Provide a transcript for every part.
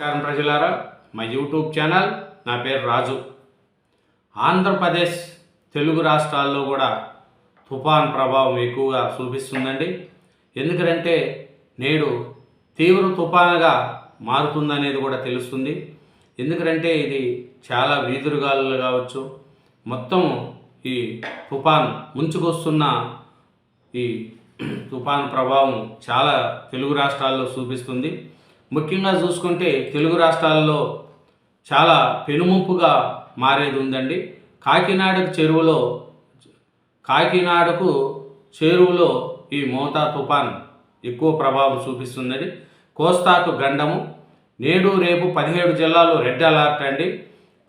నమస్కారం ప్రజలారా. మా యూట్యూబ్ ఛానల్ నా పేరు రాజు. ఆంధ్రప్రదేశ్ తెలుగు రాష్ట్రాల్లో కూడా తుఫాన్ ప్రభావం ఎక్కువగా చూపిస్తుందండి. ఎందుకంటే నేడు తీవ్ర తుఫానుగా మారుతుందనేది కూడా తెలుస్తుంది. ఎందుకంటే ఇది చాలా వీధురుగాలు కావచ్చు. మొత్తం ఈ తుఫాన్ ముంచుకొస్తున్న ఈ తుఫాన్ ప్రభావం చాలా తెలుగు రాష్ట్రాల్లో చూపిస్తుంది. ముఖ్యంగా చూసుకుంటే తెలుగు రాష్ట్రాల్లో చాలా పెనుముప్పుగా మారేది ఉందండి. కాకినాడకు చెరువులో కాకినాడకు చెరువులో ఈ మోతా తుఫాన్ ఎక్కువ ప్రభావం చూపిస్తుందండి. కోస్తాకు గండము నేడు రేపు పదిహేడు జిల్లాలు రెడ్ అలర్ట్ అండి.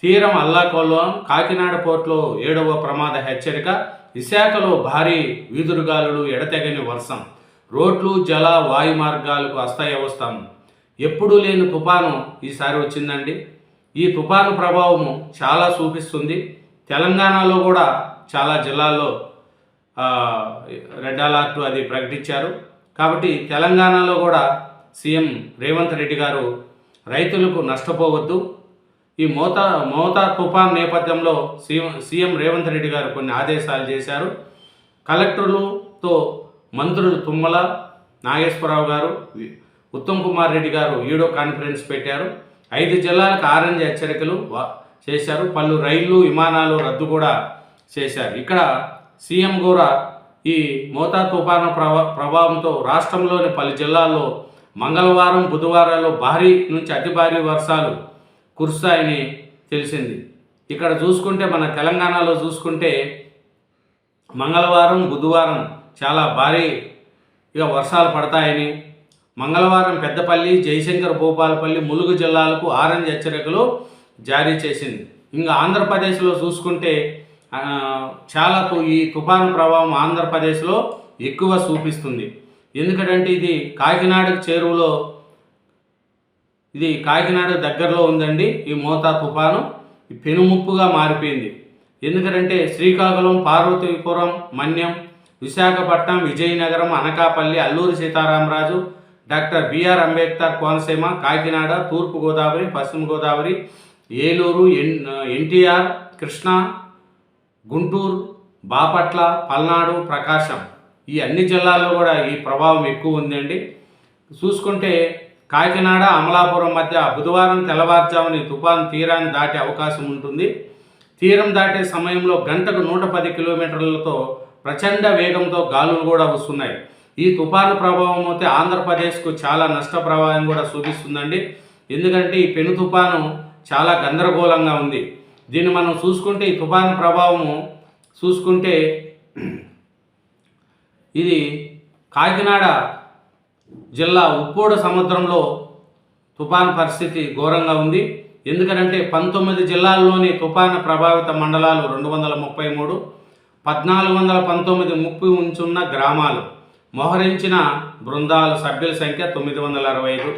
తీరం అల్లాకొల్లం కాకినాడ పోర్టులో ఏడవ ప్రమాద హెచ్చరిక విశాఖలో భారీ వీధురుగాలులు ఎడతెగని వర్షం. రోడ్లు జల వాయు మార్గాలకు అస్తవ్యవస్థం ఎప్పుడూ లేని తుఫాను ఈసారి వచ్చిందండి. ఈ తుఫాను ప్రభావము చాలా చూపిస్తుంది. తెలంగాణలో కూడా చాలా జిల్లాల్లో రెడ్ అలర్ట్ అది ప్రకటించారు. కాబట్టి తెలంగాణలో కూడా సీఎం రేవంత్ రెడ్డి గారు రైతులకు నష్టపోవద్దు. ఈ మోతా మోతా తుఫాన్ నేపథ్యంలో సీఎం సీఎం రేవంత్ రెడ్డి గారు కొన్ని ఆదేశాలు చేశారు. కలెక్టర్లతో మంత్రులు తుమ్మల నాగేశ్వరరావు గారు ఉత్తమ్ కుమార్ రెడ్డి గారు వీడియో కాన్ఫరెన్స్ పెట్టారు. ఐదు జిల్లాలకు ఆరెంజ్ హెచ్చరికలు చేశారు. పలు రైళ్ళు విమానాలు రద్దు కూడా చేశారు. ఇక్కడ సీఎం కూడా ఈ మోతా తుఫాను ప్రభా ప్రభావంతో రాష్ట్రంలోని పలు జిల్లాల్లో మంగళవారం బుధవారాల్లో భారీ నుంచి అతి భారీ వర్షాలు కురుస్తాయని తెలిసింది. ఇక్కడ చూసుకుంటే మన తెలంగాణలో చూసుకుంటే మంగళవారం బుధవారం చాలా భారీ ఇక వర్షాలు పడతాయని మంగళవారం పెద్దపల్లి జయశంకర్ భూపాలపల్లి ములుగు జిల్లాలకు ఆరెంజ్ హెచ్చరికలు జారీ చేసింది. ఇంకా ఆంధ్రప్రదేశ్లో చూసుకుంటే చాలా ఈ తుఫాను ప్రభావం ఆంధ్రప్రదేశ్లో ఎక్కువ చూపిస్తుంది. ఎందుకంటే ఇది కాకినాడకు చేరువలో ఇది కాకినాడ దగ్గరలో ఉందండి ఈ మోతా తుఫాను. పెనుముప్పుగా మారిపోయింది. ఎందుకంటే శ్రీకాకుళం పార్వతీపురం మన్యం విశాఖపట్నం విజయనగరం అనకాపల్లి అల్లూరి సీతారామరాజు డాక్టర్ బిఆర్ అంబేద్కర్ కోనసీమ కాకినాడ తూర్పు గోదావరి పశ్చిమ గోదావరి ఏలూరు ఎన్ ఎన్టీఆర్ కృష్ణా గుంటూరు బాపట్ల పల్నాడు ప్రకాశం. ఈ అన్ని జిల్లాల్లో కూడా ఈ ప్రభావం ఎక్కువ ఉందండి. చూసుకుంటే కాకినాడ అమలాపురం మధ్య బుధవారం తెల్లవారుజామున తుఫాను తీరాన్ని దాటే అవకాశం ఉంటుంది. తీరం దాటే సమయంలో గంటకు నూట పది కిలోమీటర్లతో ప్రచండ వేగంతో గాలులు కూడా వస్తున్నాయి. ఈ తుఫాను ప్రభావం అయితే ఆంధ్రప్రదేశ్కు చాలా నష్ట ప్రభావం కూడా చూపిస్తుందండి. ఎందుకంటే ఈ పెను తుఫాను చాలా గందరగోళంగా ఉంది. దీన్ని మనం చూసుకుంటే ఈ తుఫాను ప్రభావము చూసుకుంటే ఇది కాకినాడ జిల్లా ఉప్పోడు సముద్రంలో తుఫాను పరిస్థితి ఘోరంగా ఉంది. ఎందుకంటే పంతొమ్మిది జిల్లాల్లోని తుఫాను ప్రభావిత మండలాలు రెండు వందల ముప్పై మూడు పద్నాలుగు వందల పంతొమ్మిది ముప్పై ఉంచున్న గ్రామాలు. మోహరించిన బృందాల సభ్యుల సంఖ్య తొమ్మిది వందల అరవై ఐదు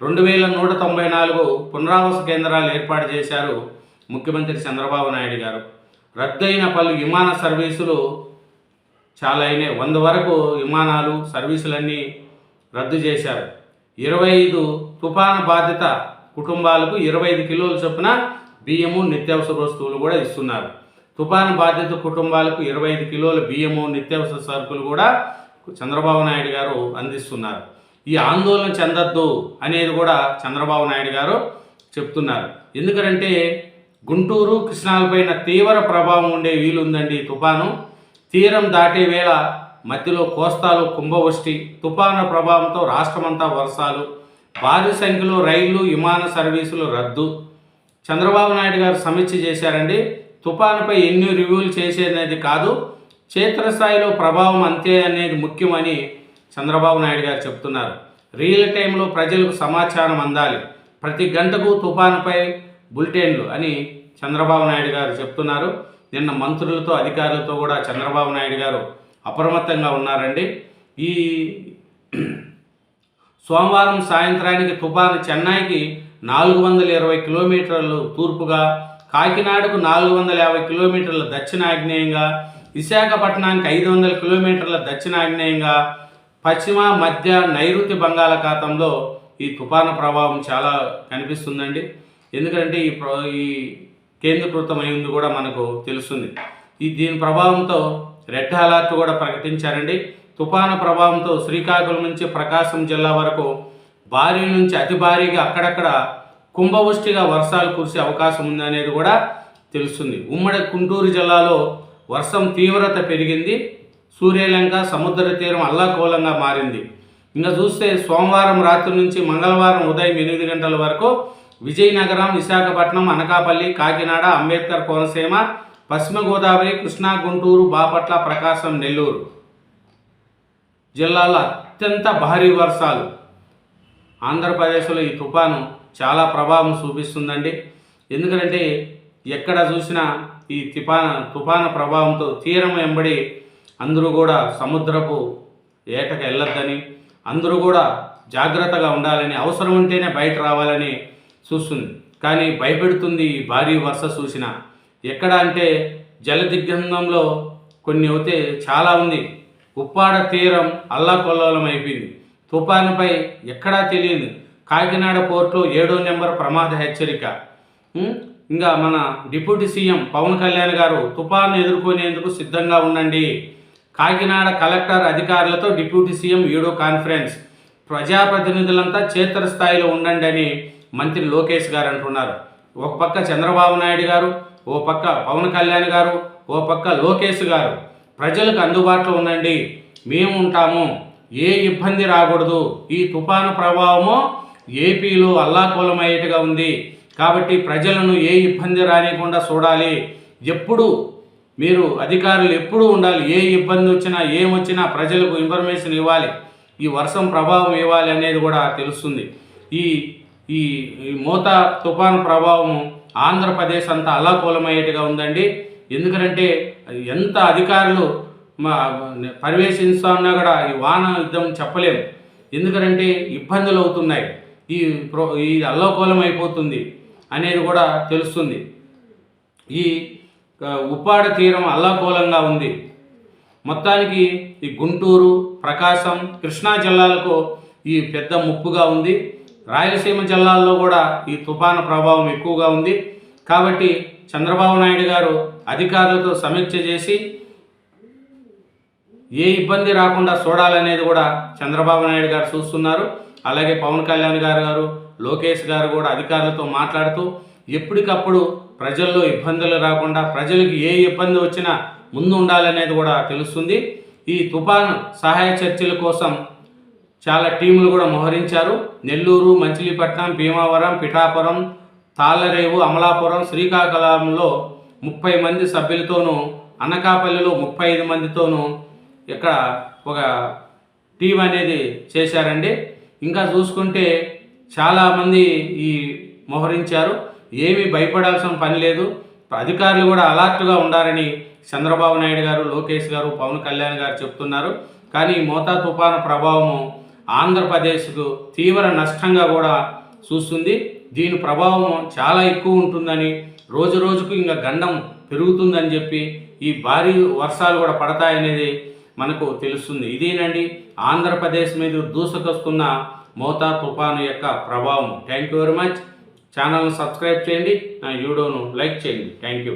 రెండు వేల నూట తొంభై నాలుగు పునరావాస కేంద్రాలు ఏర్పాటు చేశారు ముఖ్యమంత్రి చంద్రబాబు నాయుడు గారు. రద్దయిన పలు విమాన సర్వీసులు చాలా అయినాయి. వంద వరకు విమానాలు సర్వీసులన్నీ రద్దు చేశారు. ఇరవై ఐదు తుఫాను బాధిత కుటుంబాలకు ఇరవై ఐదు కిలోల చొప్పున బియ్యము నిత్యావసర వస్తువులు కూడా ఇస్తున్నారు. తుఫాను బాధిత కుటుంబాలకు ఇరవై ఐదు కిలోల బియ్యము నిత్యావసర సరుకులు కూడా చంద్రబాబు నాయుడు గారు అందిస్తున్నారు. ఈ ఆందోళన చెందొద్దు అనేది కూడా చంద్రబాబు నాయుడు గారు చెప్తున్నారు. ఎందుకంటే గుంటూరు కృష్ణాలపైన తీవ్ర ప్రభావం ఉండే వీలుందండి ఈ తుఫాను. తీరం దాటే వేళ మధ్యలో కోస్తాలు కుంభవృష్టి తుఫాను ప్రభావంతో రాష్ట్రమంతా వర్షాలు భారీ సంఖ్యలో రైళ్ళు విమాన సర్వీసులు రద్దు. చంద్రబాబు నాయుడు గారు సమీక్ష చేశారండి. తుఫానుపై ఎన్ని రివ్యూలు చేసేది కాదు. క్షేత్రస్థాయిలో ప్రభావం అంతే అనేది ముఖ్యమని చంద్రబాబు నాయుడు గారు చెప్తున్నారు. రియల్ టైంలో ప్రజలకు సమాచారం అందాలి. ప్రతి గంటకు తుఫానుపై బులెటిన్లు అని చంద్రబాబు నాయుడు గారు చెప్తున్నారు. నిన్న మంత్రులతో అధికారులతో కూడా చంద్రబాబు నాయుడు గారు అప్రమత్తంగా ఉన్నారండి. ఈ సోమవారం సాయంత్రానికి తుఫాను చెన్నైకి నాలుగు వందల ఇరవై కిలోమీటర్లు తూర్పుగా కాకినాడకు నాలుగు వందల యాభై కిలోమీటర్ల దక్షిణాగ్నేయంగా విశాఖపట్నానికి ఐదు వందల కిలోమీటర్ల దక్షిణాగ్నేయంగా పశ్చిమ మధ్య నైరుతి బంగాళాఖాతంలో ఈ తుఫాన ప్రభావం చాలా కనిపిస్తుందండి. ఎందుకంటే ఈ ప్ర ఈ కేంద్రీకృతమై ఉంది కూడా మనకు తెలుస్తుంది. ఈ దీని ప్రభావంతో రెడ్ అలర్ట్ కూడా ప్రకటించారండి. తుఫాను ప్రభావంతో శ్రీకాకుళం నుంచి ప్రకాశం జిల్లా వరకు భారీ నుంచి అతి భారీగా అక్కడక్కడ కుంభవృష్టిగా వర్షాలు కురిసే అవకాశం ఉందనేది కూడా తెలుస్తుంది. ఉమ్మడి గుంటూరు జిల్లాలో వర్షం తీవ్రత పెరిగింది. సూర్యలంక సముద్ర తీరం అల్లాకోలంగా మారింది. ఇంకా చూస్తే సోమవారం రాత్రి నుంచి మంగళవారం ఉదయం ఎనిమిది గంటల వరకు విజయనగరం విశాఖపట్నం అనకాపల్లి కాకినాడ అంబేద్కర్ కోనసీమ పశ్చిమ గోదావరి కృష్ణా గుంటూరు బాపట్ల ప్రకాశం నెల్లూరు జిల్లాలో అత్యంత భారీ వర్షాలు. ఆంధ్రప్రదేశ్లో ఈ తుఫాను చాలా ప్రభావం చూపిస్తుందండి. ఎందుకంటే ఎక్కడ చూసినా ఈ తుఫాన ప్రభావంతో తీరం వెంబడి అందరూ కూడా సముద్రపు ఏటకు వెళ్ళొద్దని అందరూ కూడా జాగ్రత్తగా ఉండాలని అవసరం ఉంటేనే బయట రావాలని చూస్తుంది. కానీ భయపెడుతుంది ఈ భారీ వర్ష సూచన. ఎక్కడ అంటే జలదిగ్బంధంలో కొన్ని అయితే చాలా ఉంది. ఉప్పాడ తీరం అల్లాకొల్లోలం అయిపోయింది తుఫానుపై ఎక్కడా తెలియదు. కాకినాడ పోర్టులో ఏడో నెంబర్ ప్రమాద హెచ్చరిక. ఇంకా మన డిప్యూటీ సీఎం పవన్ కళ్యాణ్ గారు తుఫాను ఎదుర్కొనేందుకు సిద్ధంగా ఉండండి. కాకినాడ కలెక్టర్ అధికారులతో డిప్యూటీ సీఎం వీడియో కాన్ఫరెన్స్. ప్రజాప్రతినిధులంతా క్షేత్రస్థాయిలో ఉండండి అని మంత్రి లోకేష్ గారు అంటున్నారు. ఒక పక్క చంద్రబాబు నాయుడు గారు ఓ పక్క పవన్ కళ్యాణ్ గారు ఓ పక్క లోకేష్ గారు ప్రజలకు అందుబాటులో ఉండండి. మేము ఉంటాము. ఏ ఇబ్బంది రాకూడదు. ఈ తుఫాను ప్రభావము ఏపీలో అల్లాకూలమయ్యేట్టుగా ఉంది. కాబట్టి ప్రజలను ఏ ఇబ్బంది రానికుండా చూడాలి. ఎప్పుడు మీరు అధికారులు ఎప్పుడూ ఉండాలి ఏ ఇబ్బంది వచ్చినా ఏమొచ్చినా ప్రజలకు ఇన్ఫర్మేషన్ ఇవ్వాలి. ఈ వర్షం ప్రభావం ఇవ్వాలి అనేది కూడా తెలుస్తుంది. ఈ ఈ మోతా తుఫాను ప్రభావం ఆంధ్రప్రదేశ్ అంతా అల్లాకూలమయ్యేట్టుగా ఉందండి. ఎందుకంటే ఎంత అధికారులు మా ఉన్నా కూడా ఈ వాన యుద్ధం చెప్పలేము. ఎందుకంటే ఇబ్బందులు అవుతున్నాయి. ఈ ప్రో ఈ అల్లకూలం అయిపోతుంది అనేది కూడా తెలుస్తుంది. ఈ ఉప్పాడ తీరం అల్లాకూలంగా ఉంది. మొత్తానికి ఈ గుంటూరు ప్రకాశం కృష్ణా జిల్లాలకు ఈ పెద్ద ముప్పుగా ఉంది. రాయలసీమ జిల్లాల్లో కూడా ఈ తుఫాను ప్రభావం ఎక్కువగా ఉంది. కాబట్టి చంద్రబాబు నాయుడు గారు అధికారులతో సమీక్ష చేసి ఏ ఇబ్బంది రాకుండా చూడాలనేది కూడా చంద్రబాబు నాయుడు గారు చూస్తున్నారు. అలాగే పవన్ కళ్యాణ్ గారు గారు లోకేష్ గారు కూడా అధికారులతో మాట్లాడుతూ ఎప్పటికప్పుడు ప్రజల్లో ఇబ్బందులు రాకుండా ప్రజలకు ఏ ఇబ్బంది వచ్చినా ముందు ఉండాలనేది కూడా తెలుస్తుంది. ఈ తుఫాను సహాయ చర్చల కోసం చాలా టీములు కూడా మోహరించారు. నెల్లూరు మచిలీపట్నం భీమవరం పిఠాపురం తాళ్ళరేవు అమలాపురం శ్రీకాకుళంలో ముప్పై మంది సభ్యులతోనూ అనకాపల్లిలో ముప్పై ఐదు మందితోనూ ఇక్కడ ఒక టీం అనేది చేశారండి. ఇంకా చూసుకుంటే చాలామంది ఈ మోహరించారు. ఏమీ భయపడాల్సిన పని లేదు. అధికారులు కూడా అలర్ట్గా ఉండాలని చంద్రబాబు నాయుడు గారు లోకేష్ గారు పవన్ కళ్యాణ్ గారు చెప్తున్నారు. కానీ మోతా తుఫాను ప్రభావము ఆంధ్రప్రదేశ్కు తీవ్ర నష్టంగా కూడా చూస్తుంది. దీని ప్రభావం చాలా ఎక్కువ ఉంటుందని రోజు రోజుకు ఇంకా గండం పెరుగుతుందని చెప్పి ఈ భారీ వర్షాలు కూడా పడతాయనేది మనకు తెలుస్తుంది. ఇదేనండి? ఆంధ్రప్రదేశ్ మీద దూసుకొస్తున్న మోతా తుఫాను యొక్క ప్రభావం. థ్యాంక్ యూ వెరీ మచ్ ఛానల్ను సబ్స్క్రైబ్ చేయండి. నా వీడియోను లైక్ చేయండి. Thank you